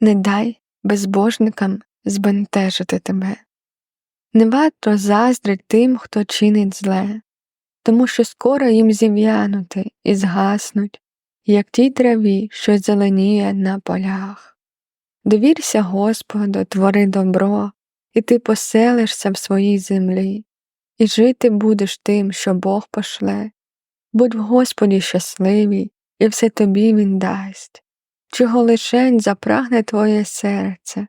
Не дай безбожникам збентежити тебе. Не варто заздрить тим, хто чинить зле, тому що скоро їм зів'янути і згаснуть, як тій траві, що зеленіє на полях. Довірся Господу, твори добро, і ти поселишся в своїй землі, і жити будеш тим, що Бог пошле. Будь в Господі щасливий, і все тобі Він дасть, чого лишень запрагне твоє серце,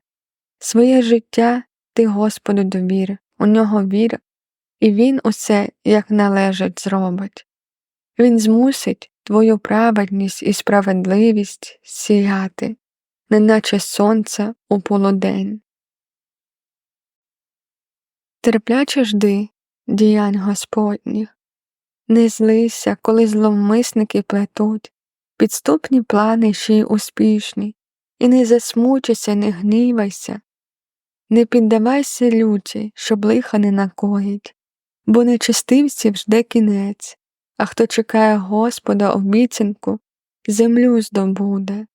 своє життя ти Господу довір, у нього вір, і Він усе, як належить, зробить. Він змусить твою праведність і справедливість сіяти, неначе сонце у полудень. Терпляче жди діянь Господніх, не злися, коли зловмисники плетуть, підступні плани ще й успішні, і не засмучайся, не гнівайся, не піддавайся люті, щоб лиха не накоїть, бо нечистивців жде кінець, а хто чекає Господа обіцянку, землю здобуде.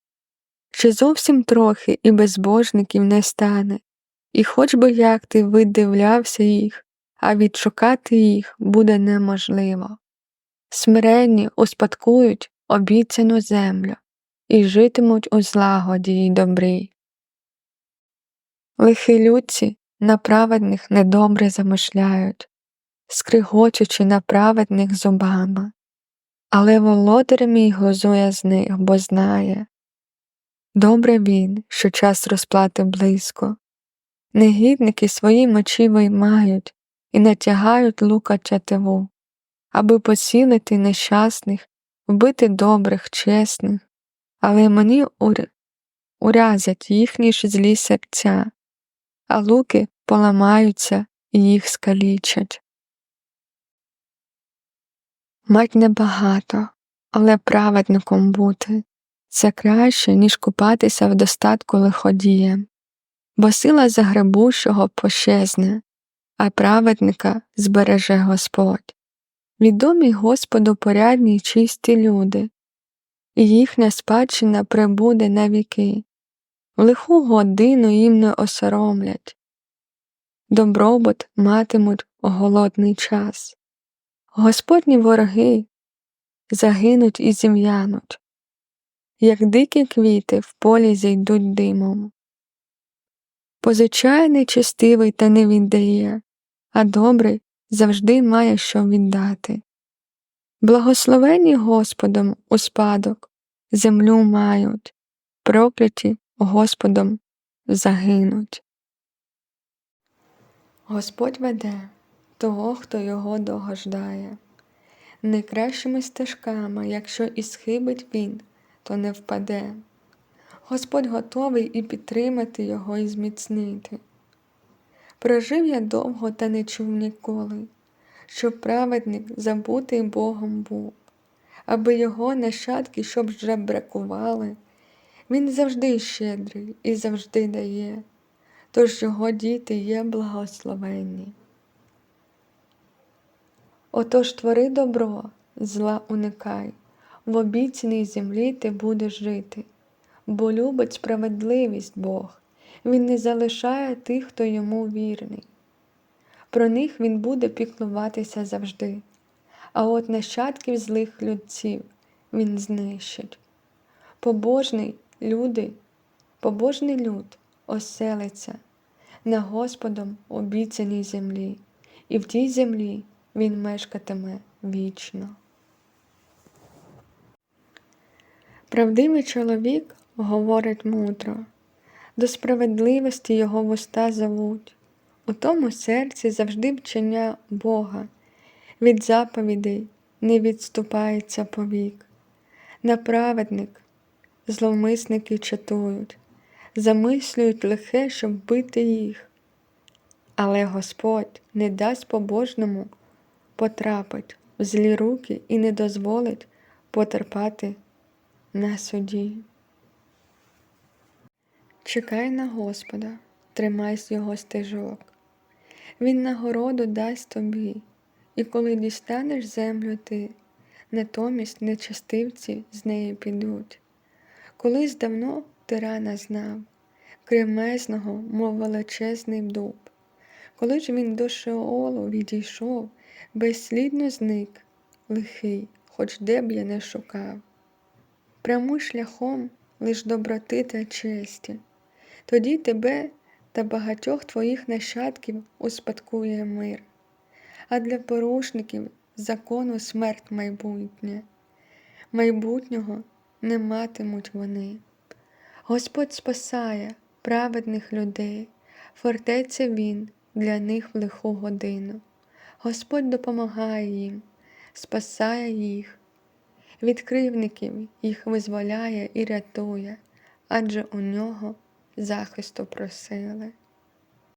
Ще зовсім трохи і безбожників не стане, і хоч би як ти видивлявся їх, а відшукати їх буде неможливо. Смиренні успадкують обіцяну землю і житимуть у злагоді й добрі. Лихі людці на праведних недобре замишляють, скригочучи на праведних зубами, але володар мій глузує з них, бо знає добре він, що час розплати близько. Негідники свої мечі виймають і натягають лука чативу, аби поцілити нещасних, вбити добрих, чесних, але мені ур... урязять їхні ж злі серця, а луки поламаються і їх скалічать. Мать небагато, але праведником бути це краще, ніж купатися в достатку лиходієм, бо сила загребущого пощезне, а праведника збереже Господь. Відомі Господу порядні й чисті люди, і їхня спадщина прибуде на віки, в лиху годину їм не осоромлять, добробут матимуть голодний час. Господні вороги загинуть і зім'януть, як дикі квіти в полі зійдуть димом. Позичає нечестивий та не віддає, а добрий завжди має що віддати. Благословені Господом у спадок землю мають, прокляті Господом загинуть. Господь веде того, хто його догождає, не кращими стежками, якщо і схибить він, то не впаде. Господь готовий і підтримати його і зміцнити. Прожив я довго та не чув ніколи, щоб праведник забутий Богом був, аби його нащадки, щоб вже бракували. Він завжди щедрий і завжди дає, тож його діти є благословенні. Отож твори добро, зла уникай, в обіцяній землі ти будеш жити, бо любить справедливість Бог, Він не залишає тих, хто йому вірний. Про них він буде піклуватися завжди, а от нащадків злих людців він знищить. Побожний люди, побожний люд оселиться на Господом обіцяній землі, і в тій землі він мешкатиме вічно. Правдивий чоловік говорить мудро, до справедливості його вуста зовуть, у тому серці завжди вчення Бога, від заповідей не відступається повік. На праведник зловмисники чатують, замислюють лихе, щоб бити їх. Але Господь не дасть побожному потрапить в злі руки і не дозволить потерпати на суді. Чекай на Господа, тримайся його стежок. Він нагороду дасть тобі, і коли дістанеш землю ти, натомість нечастивці з неї підуть. Колись давно ти рано знав, кремезного, мов величезний дуб. Коли ж він до Шеолу відійшов, безслідно зник, лихий, хоч де б я не шукав. Прямуй шляхом лиш доброти та честі, тоді тебе та багатьох твоїх нащадків успадкує мир, а для порушників закону смерть майбутня. Майбутнього не матимуть вони. Господь спасає праведних людей, фортеця Він для них в лиху годину. Господь допомагає їм, спасає їх, від кривників їх визволяє і рятує, адже у нього захисту просили.